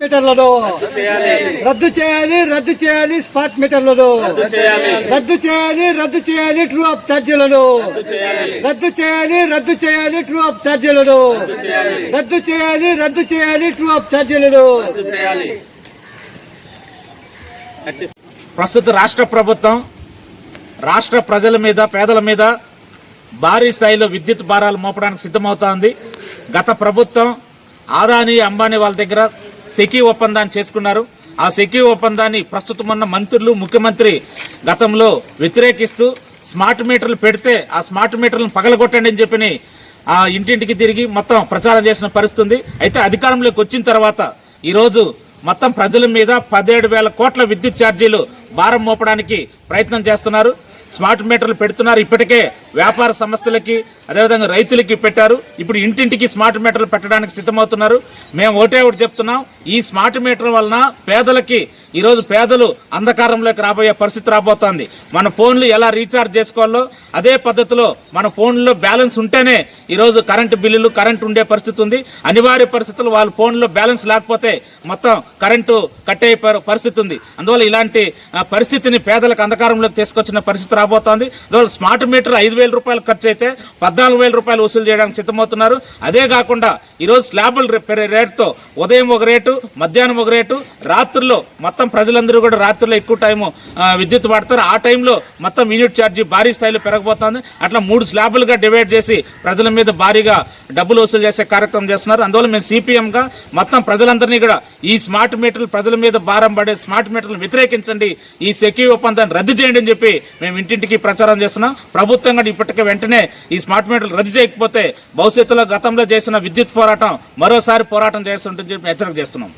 మీటర్లను రద్దు చేయాలి. రద్దు చేయాలి స్మార్ట్ మీటర్లను రద్దు చేయాలి. రద్దు చేయాలి ట్రూ అప్ ఛార్జీలను రద్దు చేయాలి. రద్దు చేయాలి ట్రూ అప్ ఛార్జీలను రద్దు చేయాలి. రద్దు చేయాలి ట్రూ అప్ ఛార్జీలను ప్రస్తుత రాష్ట్ర ప్రభుత్వం రాష్ట్ర ప్రజల మీద పేదల మీద భారీ స్థాయిలో విద్యుత్ భారాలు మోపడానికి సిద్ధమవుతోంది. గత ప్రభుత్వం ఆదాని అంబానీ వాళ్ళ దగ్గర సెకీ ఒప్పందాన్ని చేసుకున్నారు. ఆ సెకీ ఒప్పందాన్ని ప్రస్తుతం ఉన్న మంత్రులు ముఖ్యమంత్రి గతంలో వ్యతిరేకిస్తూ స్మార్ట్ మీటర్లు పెడితే ఆ స్మార్ట్ మీటర్లను పగలగొట్టండి అని చెప్పి ఆ ఇంటింటికి తిరిగి మొత్తం ప్రచారం చేసిన పరిస్థితుంది. అయితే అధికారంలోకి వచ్చిన తర్వాత ఈరోజు మొత్తం ప్రజల మీద పదిహేడు వేల కోట్ల విద్యుత్ ఛార్జీలు భారం మోపడానికి ప్రయత్నం చేస్తున్నారు. స్మార్ట్ మీటర్లు పెడుతున్నారు. ఇప్పటికే వ్యాపార సంస్థలకి అదేవిధంగా రైతులకి పెట్టారు. ఇప్పుడు ఇంటింటికి స్మార్ట్ మీటర్లు పెట్టడానికి సిద్ధమవుతున్నారు. మేము ఒకటే ఒకటి చెప్తున్నాం. ఈ స్మార్ట్ మీటర్ వలన పేదలకి ఈరోజు పేదలు అంధకారంలోకి రాబోయే పరిస్థితి రాబోతోంది. మన ఫోన్లు ఎలా రీఛార్జ్ చేసుకోవాలో అదే పద్ధతిలో మన ఫోన్లో బ్యాలెన్స్ ఉంటేనే ఈరోజు కరెంటు బిల్లులు కరెంట్ ఉండే పరిస్థితి ఉంది. అనివార్య పరిస్థితులు వాళ్ళ ఫోన్లో బ్యాలెన్స్ లేకపోతే మొత్తం కరెంటు కట్ అయ్యే పరిస్థితి ఉంది. అందువల్ల ఇలాంటి పరిస్థితిని పేదలకు అంధకారంలోకి తీసుకొచ్చిన పరిస్థితి రాబోతోంది. అందువల్ల స్మార్ట్ మీటర్ ఐదు వేల రూపాయలు ఖర్చు అయితే పద్నాలుగు వేల రూపాయలు వసూలు చేయడానికి సిద్ధమవుతున్నారు. అదే కాకుండా ఈరోజు స్లాబుల రేట్తో ఉదయం ఒక రేటు మధ్యాహ్నం ఒక రేటు రాత్రుల్లో మొత్తం ప్రజలందరూ కూడా రాత్రుల్లో ఎక్కువ టైం విద్యుత్ వాడతారు. ఆ టైంలో మొత్తం యూనిట్ ఛార్జీ భారీ స్థాయిలో పెరగబోతోంది. అట్లా మూడు స్లాబులుగా డివైడ్ చేసి ప్రజల మీద భారీగా డబ్బులు వసూలు చేసే కార్యక్రమం చేస్తున్నారు. అందువల్ల మేము సిపిఎం గా మొత్తం ప్రజలందరినీ కూడా ఈ స్మార్ట్ మీటర్లు ప్రజల మీద భారం పడే స్మార్ట్ మీటర్లు వ్యతిరేకించండి. ఈ సెక్యూ ఒప్పందాన్ని రద్దు చేయండి అని చెప్పి మేము ఇంటింటికి ప్రచారం చేస్తున్నాం. ప్రభుత్వం ఇప్పటికే వెంటనే ఈ స్మార్ట్ మీటర్లు రద్దు చేయకపోతే భవిష్యత్తులో గతంలో చేసిన విద్యుత్ పోరాటం మరోసారి పోరాటం చేస్తుంటుందని చెప్పి హెచ్చరిక చేస్తున్నాం.